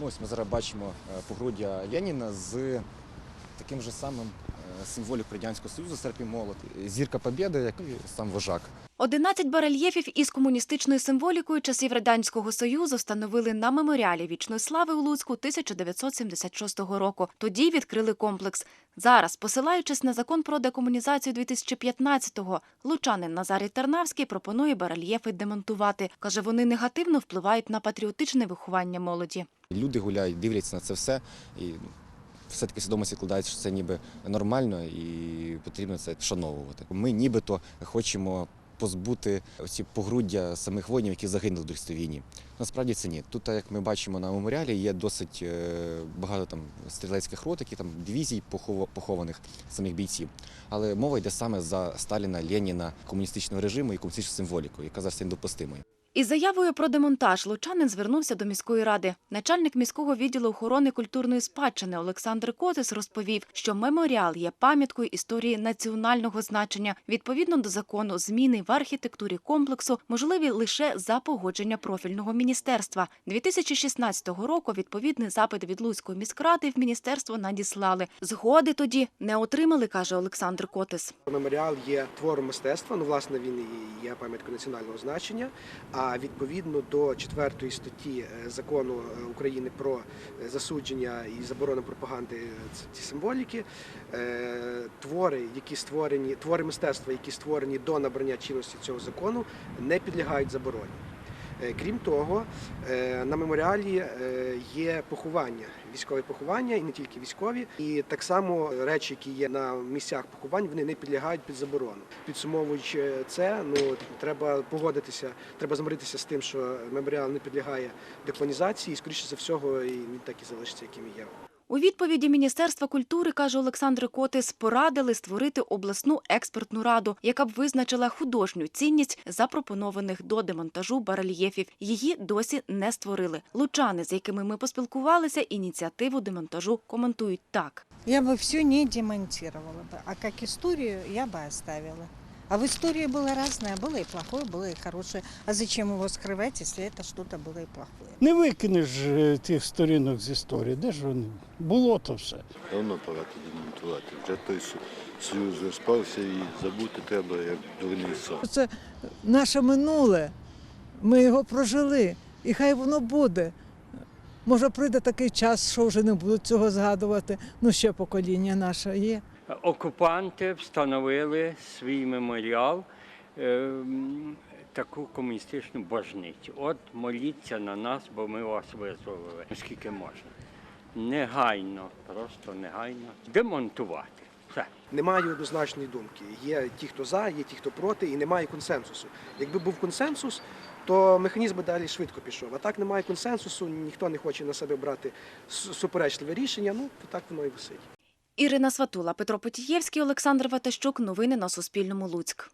Ну, ось ми зараз бачимо е, погруддя Леніна з таким же самим е, символікою Радянського Союзу серп і молот. Зірка Побєди, як і сам вожак. 11 барельєфів із комуністичною символікою часів Радянського Союзу встановили на меморіалі вічної слави у Луцьку 1976 року. Тоді відкрили комплекс. Зараз, посилаючись на закон про декомунізацію 2015-го, лучанин Назарій Тарнавський пропонує барельєфи демонтувати. Каже, вони негативно впливають на патріотичне виховання молоді. Люди гуляють, дивляться на це все і ну, все-таки свідомості складається, що це ніби нормально і потрібно це вшановувати. Ми нібито хочемо позбути ці погруддя самих воїнів, які загинули в Другій війні. Насправді це ні. Тут, як ми бачимо на меморіалі, є досить е, багато там стрілецьких рот, які там дивізій похованих самих бійців. Але мова йде саме за Сталіна, Леніна, комуністичного режиму і комуністичну символіку, яка зараз є недопустимою. Із заявою про демонтаж лучанин звернувся до міської ради. Начальник міського відділу охорони культурної спадщини Олександр Котис розповів, що меморіал є пам'яткою історії національного значення. Відповідно до закону, зміни в архітектурі комплексу можливі лише за погодження профільного міністерства. 2016 року відповідний запит від Луцької міськради в міністерство надіслали. Згоди тоді не отримали, каже Олександр Котис. Меморіал є твором мистецтва. Ну, власне, він і є пам'яткою національного значення. А відповідно до четвертої статті е, закону е, України про е, засудження і заборону пропаганди ці символіки, твори, які створені, твори мистецтва, які створені до набрання чинності цього закону, не підлягають забороні. Е, Крім того, е, на меморіалі е, є поховання, військові поховання, і не тільки військові. І так само речі, які є на місцях поховань, вони не підлягають під заборону. Підсумовуючи це, ну треба погодитися, треба змиритися з тим, що меморіал не підлягає деколонізації, і скоріше за всього, він так і залишиться, яким є. У відповіді Міністерства культури, каже Олександр Котис, порадили створити обласну експертну раду, яка б визначила художню цінність запропонованих до демонтажу барельєфів. Її досі не створили. Лучани, з якими ми поспілкувалися, ініціативу демонтажу коментують так. Я бы все не демонтировала бы, а как историю я бы оставила. А в истории было разное, было и плохое, было и хорошее. А зачем его скрывать, если это что-то было и плохое? Не викинеш е, тих сторінок з історії. Де ж вони? Було то все. Давно пора тоді демонтувати. Вже той Су- союз розпався і забути треба, як дурний сон. Це наше минуле. Ми його прожили, і хай воно буде. Може, прийде такий час, що вже не будуть цього згадувати. Ну, ще покоління наше є. Окупанти встановили свій меморіал, ем, таку комуністичну божницю. От моліться на нас, бо ми вас визволили. Скільки можна. Негайно, просто негайно демонтувати. Все. Немає однозначної думки. Є ті, хто за, є ті, хто проти, і немає консенсусу. Якби був консенсус, то механізм би далі швидко пішов. А так немає консенсусу, ніхто не хоче на себе брати суперечливе рішення. Ну то так воно і висить. Ірина Сватула, Петро Потієвський, Олександр Ватащук. Новини на Суспільному. Луцьк.